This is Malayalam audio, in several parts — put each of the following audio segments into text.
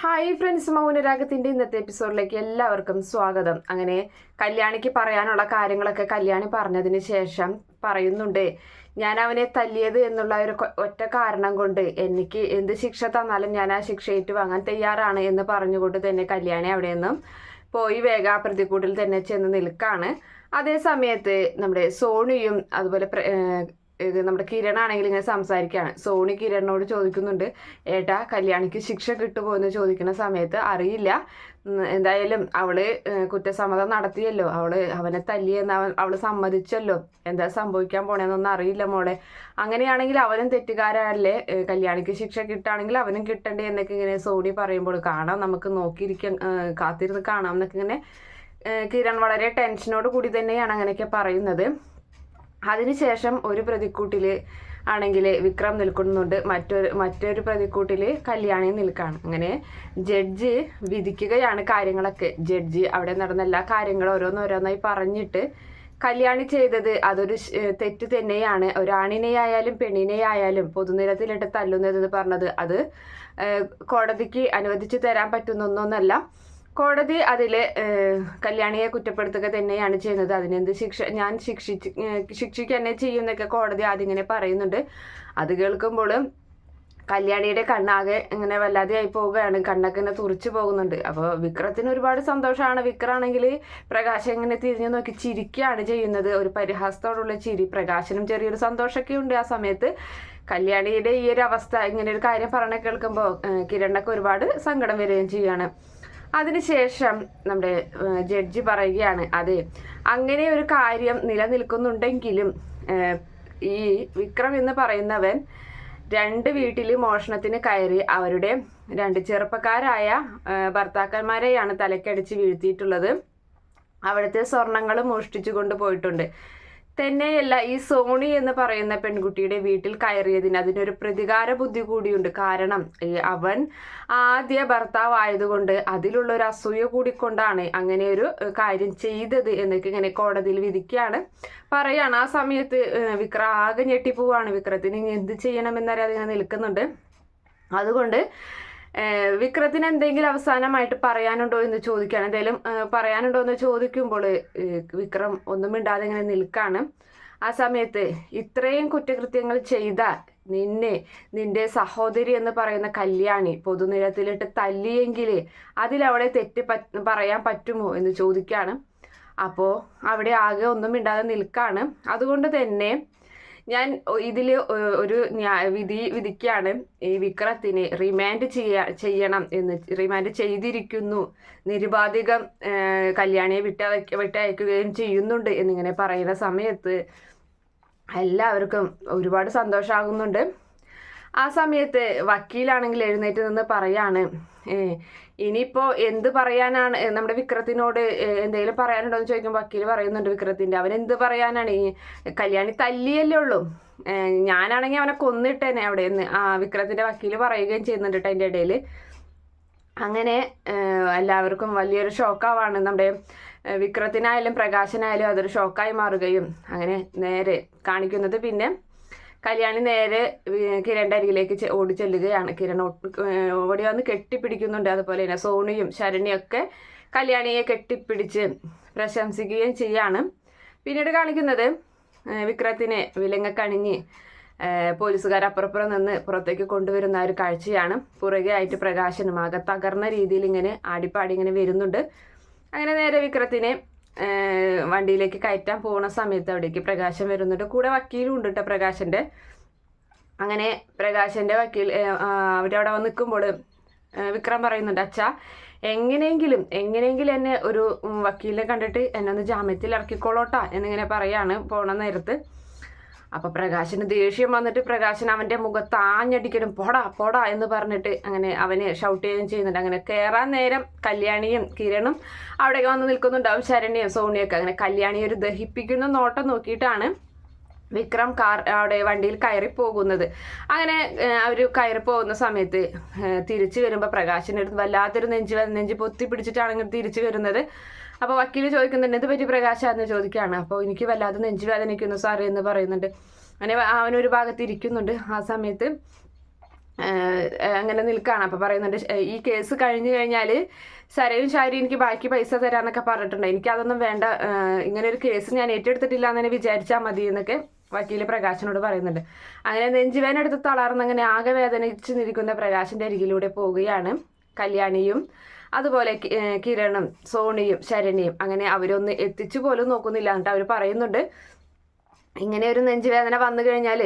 ഹായ് ഫ്രണ്ട്സ് മൗനരാഗത്തിന്റെ ഇന്നത്തെ എപ്പിസോഡിലേക്ക് എല്ലാവർക്കും സ്വാഗതം. അങ്ങനെ കല്യാണിക്ക് പറയാനുള്ള കാര്യങ്ങളൊക്കെ കല്യാണി പറഞ്ഞതിന് ശേഷം പറയുന്നുണ്ട്. ഞാൻ അവനെ തല്ലിയത് എന്നുള്ള ഒരു ഒറ്റ കാരണം കൊണ്ട് എനിക്ക് എന്ത് ശിക്ഷ തന്നാലും ഞാൻ ആ ശിക്ഷ ഏറ്റുവാങ്ങാൻ തയ്യാറാണ് എന്ന് പറഞ്ഞുകൊണ്ട് തന്നെ കല്യാണി അവിടെ നിന്നും പോയി വേഗ പ്രതിക്കൂട്ടിൽ തന്നെ ചെന്ന് നിൽക്കാണ്. അതേ സമയത്ത് നമ്മുടെ സോണിയും അതുപോലെ ഇത് നമ്മുടെ കിരണാണെങ്കിൽ ഇങ്ങനെ സംസാരിക്കുകയാണ്. സോണി കിരണിനോട് ചോദിക്കുന്നുണ്ട് ഏട്ടാ കല്യാണിക്ക് ശിക്ഷ കിട്ടുമോ? എന്ന് ചോദിക്കുന്ന സമയത്ത് അറിയില്ല. എന്തായാലും അവൾ കുറ്റസമ്മതം നടത്തിയല്ലോ. അവൾ അവനെ തല്ലിയെന്ന് അവൻ അവൾ സമ്മതിച്ചല്ലോ. എന്താ സംഭവിക്കാൻ പോണേന്നൊന്നും അറിയില്ല മോളെ. അങ്ങനെയാണെങ്കിൽ അവനും തെറ്റുകാരല്ലേ? കല്യാണിക്ക് ശിക്ഷ കിട്ടുകയാണെങ്കിൽ അവനും കിട്ടണ്ടേ? എന്നൊക്കെ ഇങ്ങനെ സോണി പറയുമ്പോൾ കാണാം. നമുക്ക് നോക്കിയിരിക്കാൻ ഏഹ്, കാത്തിരുന്ന് കാണാം എന്നൊക്കെ ഇങ്ങനെ കിരൺ വളരെ ടെൻഷനോട് കൂടി തന്നെയാണ് അങ്ങനെയൊക്കെ പറയുന്നത്. അതിനുശേഷം ഒരു പ്രതിക്കൂട്ടിൽ ആണെങ്കിൽ വിക്രം നിൽക്കുന്നുണ്ട്. മറ്റൊരു മറ്റൊരു പ്രതിക്കൂട്ടിൽ കല്യാണി നിൽക്കുകയാണ് അങ്ങനെ ജഡ്ജ് വിധിക്കുകയാണ് കാര്യങ്ങളൊക്കെ. ജഡ്ജ് അവിടെ നടന്ന എല്ലാ കാര്യങ്ങളും ഓരോന്നോരോന്നായി പറഞ്ഞിട്ട് കല്യാണി ചെയ്തത് അതൊരു തെറ്റ് തന്നെയാണ്. ഒരാണിനെയായാലും പെണ്ണിനെയായാലും പൊതുനിരത്തിലിട്ട് തല്ലുന്നത് പറഞ്ഞത് അത് കോടതിക്ക് അനുവദിച്ചു തരാൻ പറ്റുന്ന ഒന്നൊന്നല്ല കോടതി അതിൽ കല്യാണിയെ കുറ്റപ്പെടുത്തുക തന്നെയാണ് ചെയ്യുന്നത്. അതിനെന്ത് ശിക്ഷ ഞാൻ ശിക്ഷിച്ച് ശിക്ഷിക്കുക തന്നെ കോടതി ആദ്യം ഇങ്ങനെ പറയുന്നുണ്ട്. അത് കേൾക്കുമ്പോൾ കല്യാണിയുടെ കണ്ണാകെ ഇങ്ങനെ വല്ലാതെ ആയി പോവുകയാണ്. കണ്ണൊക്കെ ഇങ്ങനെ തുറച്ചു പോകുന്നുണ്ട്. അപ്പോൾ വിക്രത്തിന് ഒരുപാട് സന്തോഷമാണ്. വിക്രാണെങ്കിൽ പ്രകാശം ഇങ്ങനെ തിരിഞ്ഞു നോക്കി ചിരിക്കുകയാണ് ചെയ്യുന്നത്. ഒരു പരിഹാസത്തോടുള്ള ചിരി. പ്രകാശനും ചെറിയൊരു സന്തോഷമൊക്കെ ഉണ്ട് ആ സമയത്ത്. കല്യാണിയുടെ ഈ ഒരു അവസ്ഥ ഇങ്ങനെ ഒരു കാര്യം പറഞ്ഞ കേൾക്കുമ്പോൾ കിരണൊക്കെ ഒരുപാട് സങ്കടം വരികയും ചെയ്യാണ് അതിനുശേഷം നമ്മുടെ ജഡ്ജി പറയുകയാണ് അതെ അങ്ങനെ ഒരു കാര്യം നിലനിൽക്കുന്നുണ്ടെങ്കിലും ഈ വിക്രം എന്ന് പറയുന്നവൻ രണ്ട് വീട്ടിൽ മോഷണത്തിന് കയറി അവരുടെ രണ്ട് ചെറുപ്പക്കാരായ ഭർത്താക്കന്മാരെയാണ് തലക്കടിച്ച് വീഴ്ത്തിയിട്ടുള്ളത്. അവിടുത്തെ സ്വർണങ്ങൾ മോഷ്ടിച്ചു കൊണ്ടുപോയിട്ടുണ്ട് തന്നെയല്ല ഈ സോണി എന്ന് പറയുന്ന പെൺകുട്ടിയുടെ വീട്ടിൽ കയറിയതിന് അതിനൊരു പ്രതികാര ബുദ്ധി കൂടിയുണ്ട്. കാരണം അവൻ ആദ്യ ഭർത്താവായതുകൊണ്ട് അതിലുള്ള ഒരു അസൂയ കൂടിക്കൊണ്ടാണ് അങ്ങനെ ഒരു കാര്യം ചെയ്തത് എന്നൊക്കെ ഇങ്ങനെ കോടതിയിൽ വിധിക്കുകയാണ്. പറയാണ് ആ സമയത്ത് വിക്ര ആകെ ഞെട്ടിപ്പോവാണ്. വിക്രത്തിന് എന്ത് ചെയ്യണമെന്നറിയാതെ ഇങ്ങനെ നിൽക്കുന്നുണ്ട്. അതുകൊണ്ട് വിക്രത്തിന് എന്തെങ്കിലും അവസാനമായിട്ട് പറയാനുണ്ടോ എന്ന് ചോദിക്കുകയാണ്. എന്തെങ്കിലും പറയാനുണ്ടോ എന്ന് ചോദിക്കുമ്പോൾ വിക്രം ഒന്നും മിണ്ടാതെ ഇങ്ങനെ നിൽക്കാണ്. ആ സമയത്ത് ഇത്രയും കുറ്റകൃത്യങ്ങൾ ചെയ്ത നിന്നെ നിന്റെ സഹോദരി എന്ന് പറയുന്ന കല്യാണി പൊതുനിരത്തിലിട്ട് തല്ലിയെങ്കിൽ അതിലവിടെ തെറ്റ് പറയാൻ പറ്റുമോ എന്ന് ചോദിക്കുകയാണ്. അപ്പോൾ അവിടെ ആകെ ഒന്നും മിണ്ടാതെ നിൽക്കാണ്. അതുകൊണ്ട് തന്നെ ഞാൻ ഇതിൽ ഒരു വിധി വിധിക്കാണ്. ഈ വിക്രത്തിനെ റിമാൻഡ് ചെയ്യാ ചെയ്യണം എന്ന്. റിമാൻഡ് ചെയ്തിരിക്കുന്നു. നിരുപാധികം കല്യാണിയെ വിട്ട വിട്ടയക്കുകയും ചെയ്യുന്നുണ്ട് എന്നിങ്ങനെ പറയുന്ന സമയത്ത് എല്ലാവർക്കും ഒരുപാട് സന്തോഷമാകുന്നുണ്ട് ആ സമയത്ത് വക്കീലാണെങ്കിൽ എഴുന്നേറ്റ് നിന്ന് പറയാണ് ഇനിയിപ്പോൾ ഇനിയിപ്പോ എന്ത് പറയാനാണ്? നമ്മുടെ വിക്രത്തിനോട് എന്തെങ്കിലും പറയാനുണ്ടോ? എന്ന് ചോദിക്കുമ്പോൾ വക്കീൽ പറയുന്നുണ്ട് വിക്രത്തിന്റെ അവൻ എന്ത് പറയാനാണ്? ഈ കല്യാണി തല്ലിയല്ലേ ഉള്ളൂ. ഞാനാണെങ്കിൽ അവനെ കൊന്നിട്ടേനെ അവിടെ നിന്ന് ആ വിക്രത്തിന്റെ വക്കീൽ പറയുകയും ചെയ്യുന്നുണ്ട് കേട്ടോ അതിന്റെ ഇടയിൽ അങ്ങനെ എല്ലാവർക്കും വലിയൊരു ഷോക്കാവാണ്. നമ്മുടെ വിക്രത്തിനായാലും പ്രകാശനായാലും അതൊരു ഷോക്കായി മാറുകയും അങ്ങനെ നേരെ കാണിക്കുന്നത്. പിന്നെ കല്യാണി നേരെ കിരണിന്റെ അരികിലേക്ക് ഓടി ചെല്ലുകയാണ്. കിരൺ ഓടി വന്ന് കെട്ടിപ്പിടിക്കുന്നുണ്ട് അതുപോലെ തന്നെ സോണിയും ശരണിയൊക്കെ കല്യാണിയെ കെട്ടിപ്പിടിച്ച് പ്രശംസിക്കുകയും ചെയ്യാണ്. പിന്നീട് കാണിക്കുന്നത് വിക്രത്തിനെ വിലങ്ങക്കണിഞ്ഞ് പോലീസുകാർ അപ്പുറപ്പുറം നിന്ന് പുറത്തേക്ക് കൊണ്ടുവരുന്ന ഒരു കാഴ്ചയാണ്. പുറകെ ആയിട്ട് പ്രകാശനും ആകെ തകർന്ന രീതിയിൽ ഇങ്ങനെ ആടിപ്പാടി ഇങ്ങനെ വരുന്നുണ്ട്. അങ്ങനെ നേരെ വിക്രത്തിനെ വണ്ടിയിലേക്ക് കയറ്റാൻ പോകുന്ന സമയത്ത് അവിടേക്ക് പ്രകാശം വരുന്നുണ്ട്. കൂടെ വക്കീലും ഉണ്ട് കേട്ടോ പ്രകാശന്റെ. അങ്ങനെ പ്രകാശന്റെ വക്കീൽ അവരവിടെ വന്ന് നിൽക്കുമ്പോൾ വിക്രം പറയുന്നുണ്ട് അച്ഛാ എങ്ങനെയെങ്കിലും എങ്ങനെയെങ്കിലും എന്നെ ഒരു വക്കീലിനെ കണ്ടിട്ട് എന്നെ ഒന്ന് ജാമ്യത്തിൽ ഇറക്കിക്കോളോട്ടാ എന്നിങ്ങനെ പറയാണ് പോണ നേരത്ത്. അപ്പൊ പ്രകാശന് ദേഷ്യം വന്നിട്ട് പ്രകാശൻ അവന്റെ മുഖത്ത് ആഞ്ഞടിക്കണം പോടാ പോടാ എന്ന് പറഞ്ഞിട്ട് അങ്ങനെ അവന് ഷൗട്ട് ചെയ്യുകയും ചെയ്യുന്നുണ്ട്. അങ്ങനെ കയറാൻ നേരം കല്യാണിയും കിരണും അവിടെ വന്ന് നിൽക്കുന്നുണ്ടാവും. ശരണ്യയും സോണിയൊക്കെ അങ്ങനെ കല്യാണി ഒരു ദഹിപ്പിക്കുന്ന നോട്ടം നോക്കിയിട്ടാണ് വിക്രം കാർ അവിടെ വണ്ടിയിൽ കയറി പോകുന്നത്. അങ്ങനെ അവർ കയറി പോകുന്ന സമയത്ത് തിരിച്ചു വരുമ്പോൾ പ്രകാശിന്റെ അടുത്ത് വല്ലാത്തൊരു നെഞ്ച് നെഞ്ച് പൊത്തി പിടിച്ചിട്ടാണ് ഇങ്ങനെ തിരിച്ചു വരുന്നത്. അപ്പോൾ വക്കീൽ ചോദിക്കുന്നുണ്ട് എന്ത് പറ്റി പ്രകാശ എന്ന് ചോദിക്കുകയാണ്. അപ്പോൾ എനിക്ക് വല്ലാതെ നെഞ്ചുവേദനിക്കുന്നു സാറേ എന്ന് പറയുന്നുണ്ട്. അങ്ങനെ അവനൊരു ഭാഗത്ത് ഇരിക്കുന്നുണ്ട് ആ സമയത്ത്. അങ്ങനെ നിൽക്കുകയാണ്. അപ്പോൾ പറയുന്നുണ്ട് ഈ കേസ് കഴിഞ്ഞു കഴിഞ്ഞാൽ സരയും ശാരി എനിക്ക് ബാക്കി പൈസ തരാമെന്നൊക്കെ പറഞ്ഞിട്ടുണ്ട്. എനിക്ക് അതൊന്നും വേണ്ട. ഇങ്ങനെ ഒരു കേസ് ഞാൻ ഏറ്റെടുത്തിട്ടില്ല എന്നെ വിചാരിച്ചാൽ മതി എന്നൊക്കെ വക്കീൽ പ്രകാശനോട് പറയുന്നുണ്ട്. അങ്ങനെ നെഞ്ചുവേനെടുത്ത് തളർന്ന് അങ്ങനെ ആകെ വേദനിച്ച് നിൽക്കുന്ന പ്രകാശിന്റെ അരികിലൂടെ പോവുകയാണ് കല്യാണിയും അതുപോലെ കിരണും സോണിയും ശരണിയും അങ്ങനെ അവരൊന്ന് എത്തിച്ചു പോലും നോക്കുന്നില്ല. എന്നിട്ട് അവർ പറയുന്നുണ്ട് ഇങ്ങനെ ഒരു നെഞ്ചുവേദന വന്നു കഴിഞ്ഞാൽ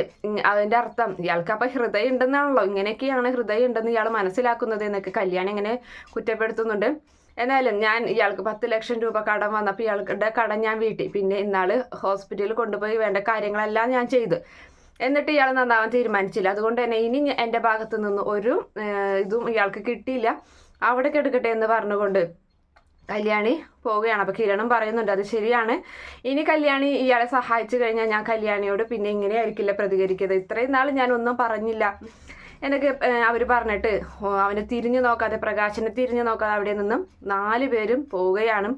അതിന്റെ അർത്ഥം ഇയാൾക്ക് അപ്പം ഹൃദയം ഉണ്ടെന്നാണല്ലോ ഇങ്ങനെയൊക്കെയാണ് ഹൃദയം ഉണ്ടെന്ന് ഇയാൾ മനസ്സിലാക്കുന്നത് എന്നൊക്കെ കല്യാണം ഇങ്ങനെ കുറ്റപ്പെടുത്തുന്നുണ്ട്. എന്നാലും ഞാൻ ഇയാൾക്ക് പത്ത് ലക്ഷം രൂപ കടം വന്നപ്പോൾ ഇയാളുടെ കടം ഞാൻ വീട്ടി. പിന്നെ ഇന്നാൾ ഹോസ്പിറ്റലിൽ കൊണ്ടുപോയി വേണ്ട കാര്യങ്ങളെല്ലാം ഞാൻ ചെയ്തു. എന്നിട്ട് ഇയാൾ നന്നാവാൻ തീരുമാനിച്ചില്ല. അതുകൊണ്ട് തന്നെ ഇനി എന്റെ ഭാഗത്തു നിന്ന് ഒരു ഇതും ഇയാൾക്ക് കിട്ടിയില്ല. അവിടെ കെടുക്കട്ടെ എന്ന് പറഞ്ഞുകൊണ്ട് കല്യാണി പോവുകയാണ്. അപ്പോൾ കിരണും പറയുന്നുണ്ട് അത് ശരിയാണ്. ഇനി കല്യാണി ഇയാളെ സഹായിച്ചു കഴിഞ്ഞാൽ ഞാൻ കല്യാണിയോട് പിന്നെ ഇങ്ങനെ ആയിരിക്കില്ല പ്രതികരിക്കുന്നത്? ഇത്രയും നാൾ ഞാൻ ഒന്നും പറഞ്ഞില്ല. എന്നൊക്കെ അവർ പറഞ്ഞിട്ട് അവനെ തിരിഞ്ഞു നോക്കാതെ പ്രകാശനെ തിരിഞ്ഞു നോക്കാതെ അവിടെ നിന്നും നാല് പേരും പോവുകയാണ്.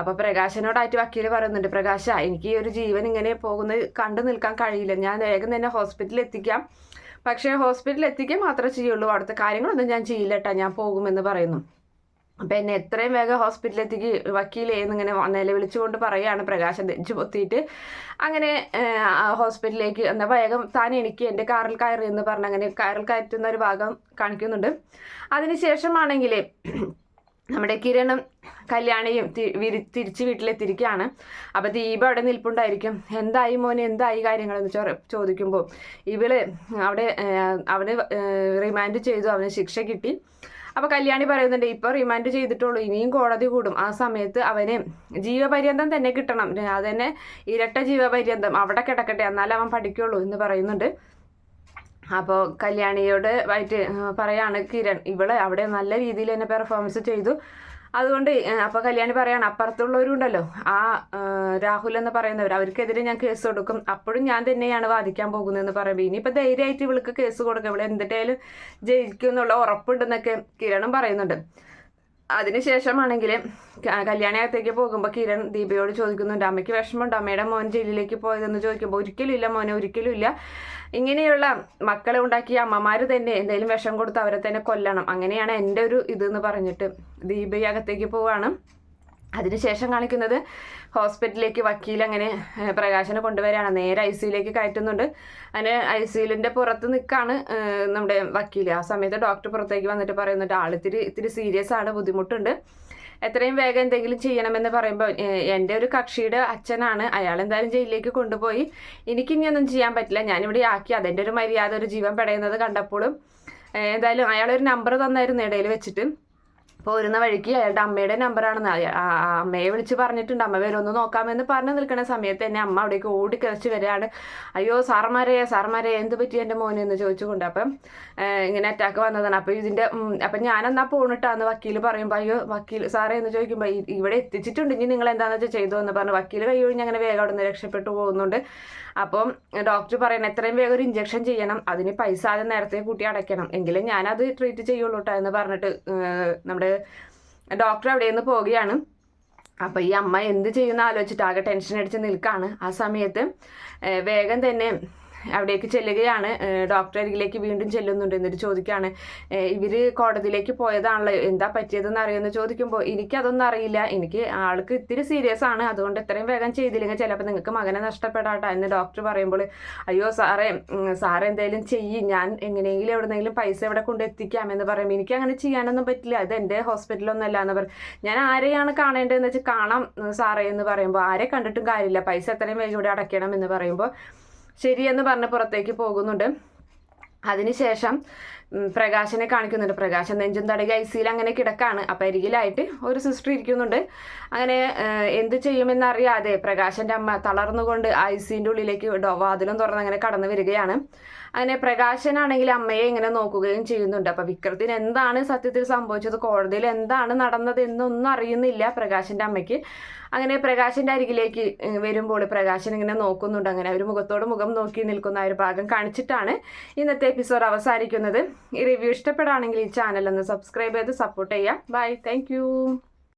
അപ്പോൾ പ്രകാശനോടായിട്ട് വക്കീൽ പറയുന്നുണ്ട് പ്രകാശ എനിക്ക് ഈ ഒരു ജീവൻ ഇങ്ങനെ പോകുന്നത് കണ്ടു നിൽക്കാൻ കഴിയില്ല. ഞാൻ വേഗം തന്നെ ഹോസ്പിറ്റലിൽ എത്തിക്കാം. പക്ഷേ ഹോസ്പിറ്റലിൽ എത്തിക്കുക മാത്രമേ ചെയ്യുള്ളൂ. അവിടുത്തെ കാര്യങ്ങളൊന്നും ഞാൻ ചെയ്യില്ല കേട്ടോ ഞാൻ പോകുമെന്ന് പറയുന്നു. അപ്പം എന്നെ എത്രയും വേഗം ഹോസ്പിറ്റലിലെത്തിക്ക് വക്കീലേ എന്നിങ്ങനെ നിലവിളിച്ചുകൊണ്ട് പറയുകയാണ് പ്രകാശം. തെച്ചു പൊത്തിയിട്ട് അങ്ങനെ ഹോസ്പിറ്റലിലേക്ക് എന്നാൽ വേഗം താൻ എനിക്ക് എന്റെ കാറിൽ കയറി എന്ന് പറഞ്ഞ് അങ്ങനെ കാറിൽ കയറ്റുന്ന ഒരു ഭാഗം കാണിക്കുന്നുണ്ട്. അതിനുശേഷമാണെങ്കിൽ നമ്മുടെ കിരണും കല്യാണിയും തിരിച്ച് വീട്ടിലെത്തിരിക്കുകയാണ് അപ്പം ദീപ അവിടെ നിൽപ്പുണ്ടായിരിക്കും. എന്തായി മോന്? എന്തായി കാര്യങ്ങളെന്ന് ചോ ചോദിക്കുമ്പോൾ ഇവൾ അവിടെ അവന് റിമാൻഡ് ചെയ്തു. അവന് ശിക്ഷ കിട്ടി. അപ്പോൾ കല്യാണി പറയുന്നുണ്ട് ഇപ്പോൾ റിമാൻഡ് ചെയ്തിട്ടുള്ളൂ. ഇനിയും കോടതി കൂടും. ആ സമയത്ത് അവന് ജീവപര്യന്തം തന്നെ കിട്ടണം. അതന്നെ ഇരട്ട ജീവപര്യന്തം. അവിടെ കിടക്കട്ടെ. എന്നാലേ അവൻ പഠിക്കുള്ളൂ എന്ന് പറയുന്നുണ്ട്. അപ്പോൾ കല്യാണിയോട് ആയിട്ട് പറയാണ് കിരൺ ഇവൾ അവിടെ നല്ല രീതിയിൽ തന്നെ പെർഫോമൻസ് ചെയ്തു. അതുകൊണ്ട് അപ്പോൾ കല്യാണി പറയാണ് അപ്പുറത്തുള്ളവരുണ്ടല്ലോ. ആ രാഹുൽ എന്ന് പറയുന്നവർ അവർക്കെതിരെ ഞാൻ കേസ് കൊടുക്കും. അപ്പോഴും ഞാൻ തന്നെയാണ് വാദിക്കാൻ പോകുന്നതെന്ന് പറയുമ്പോൾ ഇനിയിപ്പോൾ ധൈര്യമായിട്ട് ഇവൾക്ക് കേസ് കൊടുക്കുക ഇവിടെ എന്തിട്ടേലും ജയിക്കും എന്നുള്ള ഉറപ്പുണ്ടെന്നൊക്കെ കിരണും പറയുന്നുണ്ട്. അതിനുശേഷമാണെങ്കിൽ കല്യാണത്തേക്ക് പോകുമ്പോൾ കിരൺ ദീപയോട് ചോദിക്കുന്നുണ്ട് അമ്മയ്ക്ക് വിഷമമുണ്ട്? അമ്മയുടെ മോൻ ജയിലിലേക്ക് പോയതെന്ന് ചോദിക്കുമ്പോൾ ഒരിക്കലും ഇല്ല മോനെ ഒരിക്കലും ഇല്ല ഇങ്ങനെയുള്ള മക്കളെ ഉണ്ടാക്കിയ അമ്മമാർ തന്നെ എന്തെങ്കിലും വിഷം കൊടുത്ത് അവരെ തന്നെ കൊല്ലണം. അങ്ങനെയാണ് എന്റെ ഒരു ഇതെന്ന് പറഞ്ഞിട്ട് ദീപ അകത്തേക്ക് പോവാണ്. അതിനുശേഷം കാണിക്കുന്നത് ഹോസ്പിറ്റലിലേക്ക് വക്കീൽ അങ്ങനെ പ്രകാശനെ കൊണ്ടുവരികയാണ്. നേരെ ഐ സിയിലേക്ക് കയറ്റുന്നുണ്ട്. അങ്ങനെ ഐ സിയിലിന്റെ പുറത്ത് നിൽക്കാണ് നമ്മുടെ വക്കീൽ ആ സമയത്ത് ഡോക്ടർ പുറത്തേക്ക് വന്നിട്ട് പറയുന്നുണ്ട് ആളിത്തിരി ഇത്തിരി സീരിയസ് ആണ് ബുദ്ധിമുട്ടുണ്ട്. എത്രയും വേഗം എന്തെങ്കിലും ചെയ്യണമെന്ന് പറയുമ്പോൾ എന്റെ ഒരു കക്ഷിയുടെ അച്ഛനാണ്. അയാൾ എന്തായാലും ജയിലിലേക്ക് കൊണ്ടുപോയി. എനിക്കിനിയൊന്നും ചെയ്യാൻ പറ്റില്ല. ഞാനിവിടെ ആക്കി അതെന്റെ ഒരു മര്യാദ ഒരു ജീവൻ പെടയുന്നത് കണ്ടപ്പോഴും എന്തായാലും അയാളൊരു നമ്പർ തന്നായിരുന്നു ഇടയിൽ വെച്ചിട്ട്. പോരുന്ന വഴിക്ക് അയാളുടെ അമ്മയുടെ നമ്പറാണെന്ന് അമ്മയെ വിളിച്ച് പറഞ്ഞിട്ടുണ്ട്. അമ്മ വരുമെന്ന് നോക്കാമെന്ന് പറഞ്ഞു നിൽക്കുന്ന സമയത്ത് തന്നെ അമ്മ അവിടേക്ക് ഓടിക്കരച്ച് വരികയാണ്. അയ്യോ സാർമാരെ സാർമാരെ എന്ത് പറ്റി എന്റെ മോനെ എന്ന് ചോദിച്ചുകൊണ്ട്. അപ്പം ഇങ്ങനെ അറ്റാക്ക് വന്നതാണ്. അപ്പോൾ ഇതിന്റെ അപ്പം ഞാനെന്നാ പോണിട്ടാന്ന് വക്കീൽ പറയുമ്പോൾ അയ്യോ വക്കീൽ സാറേ എന്ന് ചോദിക്കുമ്പോൾ ഇവിടെ എത്തിച്ചിട്ടുണ്ട്. ഇനി നിങ്ങൾ എന്താണെന്ന് വെച്ചാൽ ചെയ്തു എന്ന് പറഞ്ഞു വക്കീൽ കൈ അങ്ങനെ വേഗം അവിടെ നിന്ന് രക്ഷപ്പെട്ടു പോകുന്നുണ്ട്. അപ്പം ഡോക്ടർ പറയണം എത്രയും വേഗം ഒരു ഇഞ്ചക്ഷൻ ചെയ്യണം. അതിന് പൈസ ആദ്യം നേരത്തെ കൂട്ടി അടയ്ക്കണം. എങ്കിലും ഞാനത് ട്രീറ്റ് ചെയ്യുള്ളൂ കേട്ടോ എന്ന് പറഞ്ഞിട്ട് നമ്മുടെ ഡോക്ടർ അവിടെ നിന്ന് പോവുകയാണ്. അപ്പോൾ ഈ അമ്മ എന്ത് ചെയ്യുന്ന ആലോചിച്ചിട്ട് ആകെ ടെൻഷൻ അടിച്ച് നിൽക്കുകയാണ് ആ സമയത്ത് വേഗം തന്നെ അവിടേക്ക് ചെല്ലുകയാണ്. ഡോക്ടർ അരികിലേക്ക് വീണ്ടും ചെല്ലുന്നുണ്ട് എന്നിട്ട് ചോദിക്കുകയാണ് ഇവർ കോടതിയിലേക്ക് പോയതാണല്ലോ എന്താ പറ്റിയതെന്ന് അറിയുമെന്ന് ചോദിക്കുമ്പോൾ എനിക്കതൊന്നും അറിയില്ല. എനിക്ക് ആൾക്ക് ഇത്തിരി സീരിയസ് ആണ്. അതുകൊണ്ട് എത്രയും വേഗം ചെയ്തില്ലെങ്കിൽ ചിലപ്പോൾ നിങ്ങൾക്ക് മകനെ നഷ്ടപ്പെടാട്ടോ. എന്ന് ഡോക്ടർ പറയുമ്പോൾ അയ്യോ സാറേ സാറ് എന്തെങ്കിലും ചെയ്യും. ഞാൻ എങ്ങനെയെങ്കിലും എവിടെന്നെങ്കിലും പൈസ ഇവിടെ കൊണ്ട് എത്തിക്കാം എന്ന് പറയുമ്പോൾ എനിക്ക് അങ്ങനെ ചെയ്യാനൊന്നും പറ്റില്ല. അത് എന്റെ ഹോസ്പിറ്റലൊന്നും അല്ല എന്ന് പറയും. ഞാൻ ആരെയാണ് കാണേണ്ടതെന്ന് വെച്ചാൽ കാണാം സാറേ എന്ന് പറയുമ്പോൾ ആരെ കണ്ടിട്ടും കാര്യമില്ല. പൈസ എത്രയും വേഗം ഇവിടെ അടയ്ക്കണം എന്ന് പറയുമ്പോൾ ശരിയെന്ന് പറഞ്ഞ് പുറത്തേക്ക് പോകുന്നുണ്ട്. അതിനുശേഷം പ്രകാശനെ കാണിക്കുന്നുണ്ട്. പ്രകാശൻ നെഞ്ചും തടകി ഐ സിയിൽ അങ്ങനെ കിടക്കാണ്. അപ്പം അരികിലായിട്ട് ഒരു സിസ്റ്റർ ഇരിക്കുന്നുണ്ട്. അങ്ങനെ എന്ത് ചെയ്യുമെന്നറിയാതെ പ്രകാശന്റെ അമ്മ തളർന്നുകൊണ്ട് ഐ സിന്റെ ഉള്ളിലേക്ക് വാതിലും തുറന്ന് അങ്ങനെ കടന്നു വരികയാണ്. അങ്ങനെ പ്രകാശനാണെങ്കിൽ അമ്മയെ ഇങ്ങനെ നോക്കുകയും ചെയ്യുന്നുണ്ട്. അപ്പൊ വിക്രത്തിന് എന്താണ് സത്യത്തിൽ സംഭവിച്ചത്? കോടതിയിൽ എന്താണ് നടന്നത് എന്നൊന്നും അറിയുന്നില്ല പ്രകാശന്റെ അമ്മയ്ക്ക്. അങ്ങനെ പ്രകാശന്റെ അരികിലേക്ക് വരുമ്പോൾ പ്രകാശൻ ഇങ്ങനെ നോക്കുന്നുണ്ട്. അങ്ങനെ ഒരു മുഖത്തോട് മുഖം നോക്കി നിൽക്കുന്ന ഒരു ഭാഗം കാണിച്ചിട്ടാണ് ഇന്നത്തെ എപ്പിസോഡ് അവസാനിക്കുന്നത്. ഈ റിവ്യൂ ഇഷ്ടപ്പെടുകയാണെങ്കിൽ ഈ ചാനൽ ഒന്ന് സബ്സ്ക്രൈബ് ചെയ്ത് സപ്പോർട്ട് ചെയ്യാം ബൈ. താങ്ക്